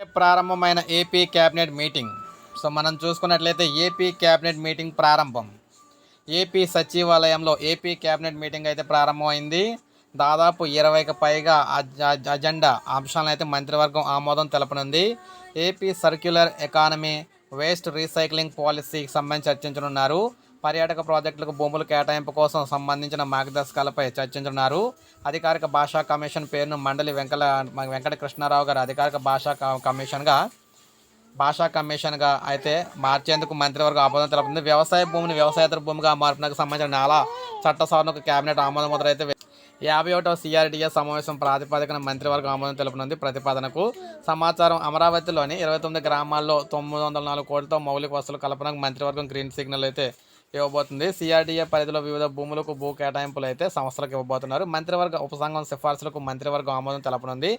ప్రారంభమైన AP cabinet meeting so మనం చూసుకున్నట్లయితే ఏపీ క్యాబినెట్ మీటింగ్ ప్రారంభం. ఏపీ సచివాలయంలో ఏపీ క్యాబినెట్ మీటింగ్ అయితే ప్రారంభమైంది. దాదాపు ఇరవైకి పైగా అజెండా అంశాలను అయితే మంత్రివర్గం ఆమోదం తెలపనుంది. AP circular economy waste recycling పాలసీకి సంబంధించి చర్చించనున్నారు. పర్యాటక ప్రాజెక్టులకు భూముల కేటాయింపు కోసం సంబంధించిన మార్గదర్శకాలపై చర్చించనున్నారు. అధికారిక భాషా కమిషన్ పేరును మండలి వెంకల వెంకట కృష్ణారావు గారు అధికారిక భాషా కమిషన్గా భాషా కమిషన్గా అయితే మార్చేందుకు మంత్రివర్గం ఆమోదం తెలుపుతుంది వ్యవసాయ భూమిని వ్యవసాయేతర భూమిగా మార్పునకు సంబంధించిన నాలా చట్ట సవరణకు కేబినెట్ ఆమోదం మొదలైతే యాభై ఒకటవ సిఆర్డీఏ సమావేశం ప్రాతిపదికన మంత్రివర్గం ఆమోదం తెలుపనుంది ప్రతిపాదనకు. సమాచారం అమరావతిలోని ఇరవై తొమ్మిది గ్రామాల్లో తొమ్మిది వందల నాలుగు కోట్లతో మౌలిక వసతులు కల్పనకు మంత్రివర్గం గ్రీన్ సిగ్నల్ అయితే ఇవ్వబోతుంది. సిఆర్డీఏ పరిధిలో వివిధ భూములకు భూ కేటాయింపులు అయితే సంస్థలకు ఇవ్వబోతున్నారు. మంత్రివర్గ ఉపసంఘం సిఫార్సులకు మంత్రివర్గం ఆమోదం తెలపనుంది.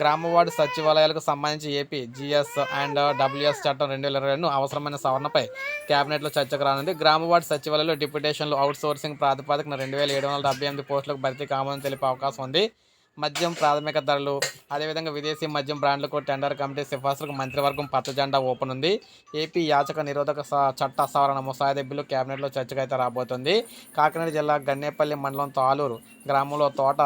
గ్రామ వార్డు సచివాలయాలకు సంబంధించి ఏపీ జిఎస్ అండ్ డబ్ల్యూఎస్ చట్టం రెండు వేల ఇరవై రెండు అవసరమైన సవరణపై కేబినెట్లో చర్చకు రానుంది. గ్రామ వార్డు సచివాలయంలో డిప్యుటేషన్లు అవుట్ సోర్సింగ్ ప్రాతిపదికన రెండు వేల ఏడు వందల డెబ్బై ఎనిమిది పోస్టులకు భర్తీకి ఆమోదం తెలిపే అవకాశం ఉంది. మద్యం ప్రాథమిక ధరలు అదేవిధంగా విదేశీ మద్యం బ్రాండ్లకు టెండర్ కమిటీ సిఫార్సులకు మంత్రివర్గం పచ్చజెండా ఓపెన్ ఉంది. ఏపీ యాచక నిరోధక చట్ట సవరణ ముసాయిదా బిల్లు కేబినెట్లో చర్చకు అయితే రాబోతుంది. కాకినాడ జిల్లా గన్నేపల్లి మండలం తాలూరు గ్రామంలో తోట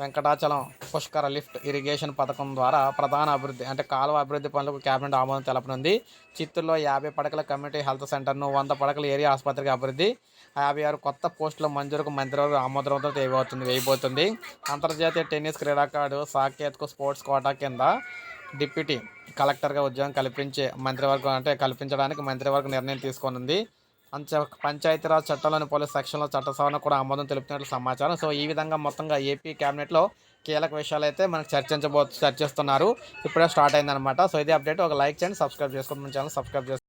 వెంకటాచలం పుష్కర లిఫ్ట్ ఇరిగేషన్ పథకం ద్వారా ప్రధాన అభివృద్ధి అంటే కాలువ అభివృద్ధి పనులకు కేబినెట్ ఆమోదం తెలపనుంది. చిత్తూరులో యాభై పడకల కమ్యూనిటీ హెల్త్ సెంటర్ను వంద పడకల ఏరియా ఆసుపత్రికి అభివృద్ధి యాభై ఆరు కొత్త పోస్టుల మంజూరుకు మంత్రివర్గ ఆమోదంతో వేయబోతుంది వేయబోతుంది. అంతర్జాతీయ టెన్నిస్ క్రీడాకారుడు సాకేత్కు స్పోర్ట్స్ కోటా కింద డిప్యూటీ కలెక్టర్గా ఉద్యోగం కల్పించే మంత్రివర్గం అంటే కల్పించడానికి మంత్రివర్గం నిర్ణయం తీసుకొనుంది. అంచ పంచాయతీరాజ్ చట్టంలోని పలు సెక్షన్ల చట్ట సవరణ కూడా ఆమోదం తెలుపుతున్నట్లు సమాచారం. సో ఈ విధంగా మొత్తంగా ఏపీ క్యాబినెట్లో కీలక విషయాలు అయితే మనకు చర్చించబో చర్చిస్తున్నారు. ఇప్పుడే స్టార్ట్ అయిందనమాట సో ఇదే అప్డేట్. ఒక లైక్ చేయండి సబ్స్క్రైబ్ చేసుకోండి. మన ఛానల్ సబ్స్క్రైబ్ చేసుకోండి